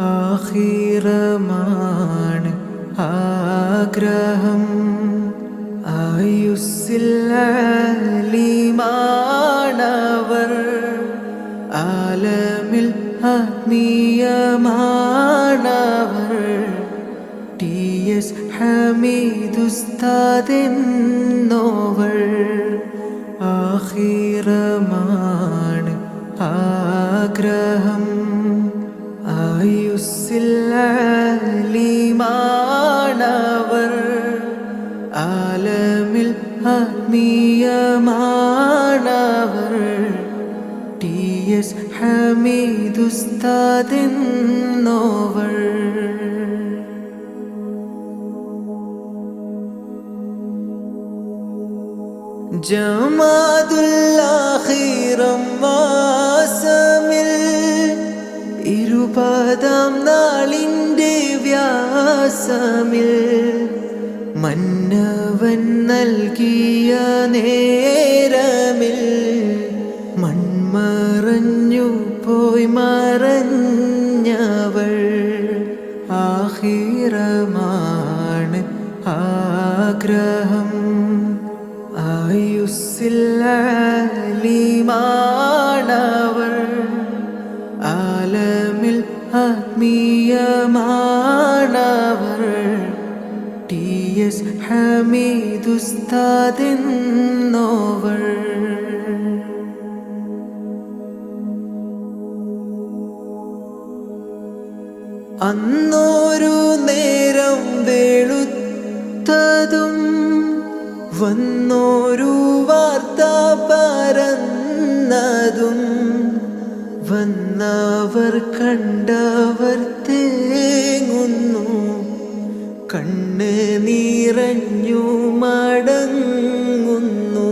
ആഹിറമാണ് ആഗ്രഹം. ആയുസ്സില്ലീമാണവർ. ആലമിൽ ആത്മീയമാണവർ ടി എസ് ഹമീദുസ്താദെന്നോവൾ ആഹിറമാണ് ആഗ്രഹം ആയുസ്സില്ലീമാണവർ ആലമിൽ ആത്മീയമാണവർ ടി എസ് ഹമീദുസ്താദെന്നോവൾ ജമാതുല്ലാഹിറം നാളിന്റെ വ്യാസമിൽ മന്നവൻ നൽകിയ നേരമിൽ മൺമറഞ്ഞു പോയി മറഞ്ഞവൾ എസ് ഹമീദുസ്താദെന്നോവൾ അന്നോരു നേരം വെളുത്തതും വന്നോരു വാർത്ത പരന്നതും വന്നവർ കണ്ടവർ തേങ്ങുന്നു കണ്ണ് നിറഞ്ഞു മടങ്ങുന്നു.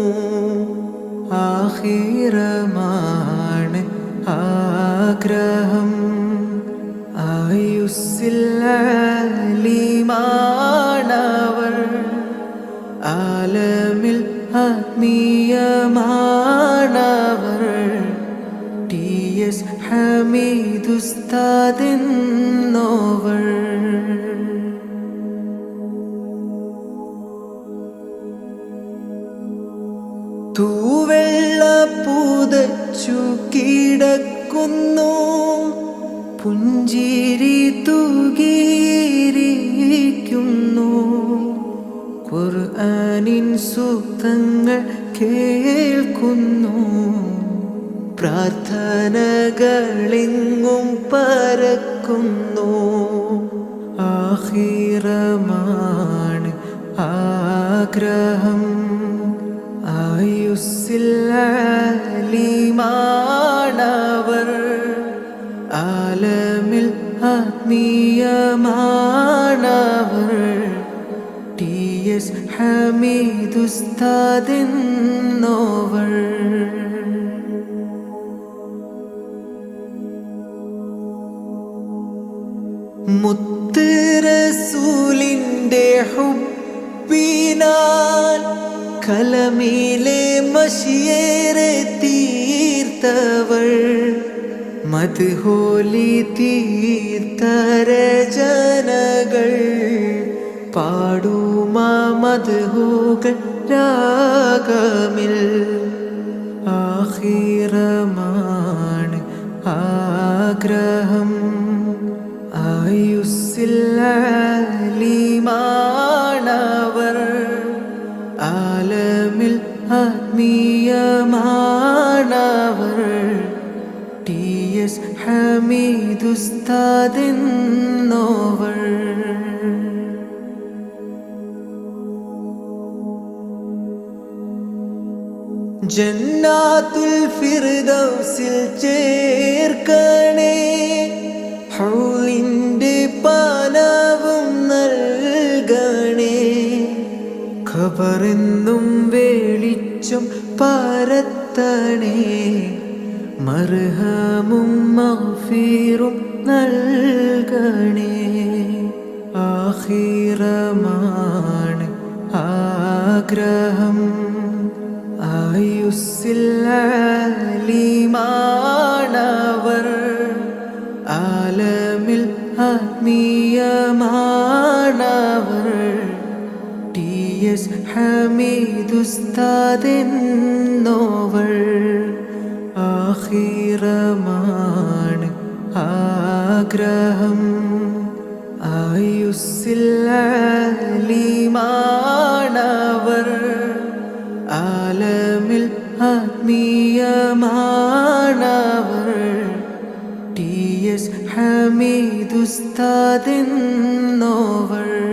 ആഹീറമാണ് ആഗ്രഹം. ആയുസില്ലീമാണവർ ആലമിൽ ആത്മീയമാണവർ ടി എസ് ഹമീദുസ്താദെന്നോവൾ തൂവെള്ള പൂതച്ചു കിടക്കുന്നു പുഞ്ചിരി തൂകിയിരിക്കുന്നു. ഖുർആനിൻ സൂക്തങ്ങൾ കേൾക്കുന്നു. പ്രാർത്ഥനകളെങ്ങും പരക്കുന്നു. ആഹിറമാണ് ആഗ്രഹം. ആയുസ്സില്ലീമാണവർ ആലമിൽ ആത്മീയമാണവർ ടി എസ് ഹമീദുസ്താദിന്നോവർ. മുത്ത് റസൂലിന്റെ ഹുബിനാൽ കലമിലെ മഷിയേറെ തീർത്തവൾ മധുഹോലി തീർത്ഥരചനകൾ പാടുമാ മധുഹോകൾ രാഗമിൽ. ആഹിറമാണ് ആഗ്രഹം ആയുസ്സില്ലീമാണവർ ആത്മീയമാണവർ ടി എസ് ഹമീദുസ്താദെന്നോവൾ. ജന്നാത്തുൽ ഫിർദൗസിൽ ചേർക്കണേ. ഹൗലിന്റെ പാനവും നൽകണേ. ഖബറെന്നും വെളിച്ചം പരത്തണേ. മർഹമും മഫീറും നൽകണേ. ആഹിറമാണ് ആഗ്രഹം. ആയുസ്സില്ലീമാണവർ എസ് ഹമീദുസ്താദെന്നോവൾ ആഹിറമാണ് ആഗ്രഹം. ആയുസ്സിൽ അലീമാണവർ ആലമിൽ ആത്മീയമാണവർ. T S ഹമീദുസ്താദെന്നോവൾ